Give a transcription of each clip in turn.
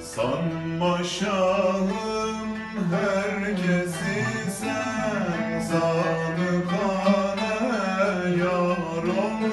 Sanma herkesi sen sadıkane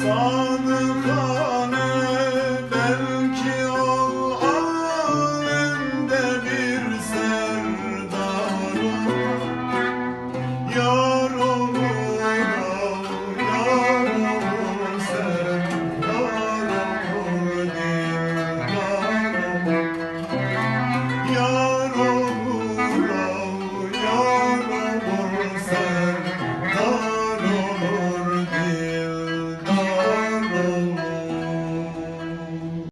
Sadıkane belki ol alemde bir serdarım Yar olur ol, yar olur serdar olur Yar olur ol, yar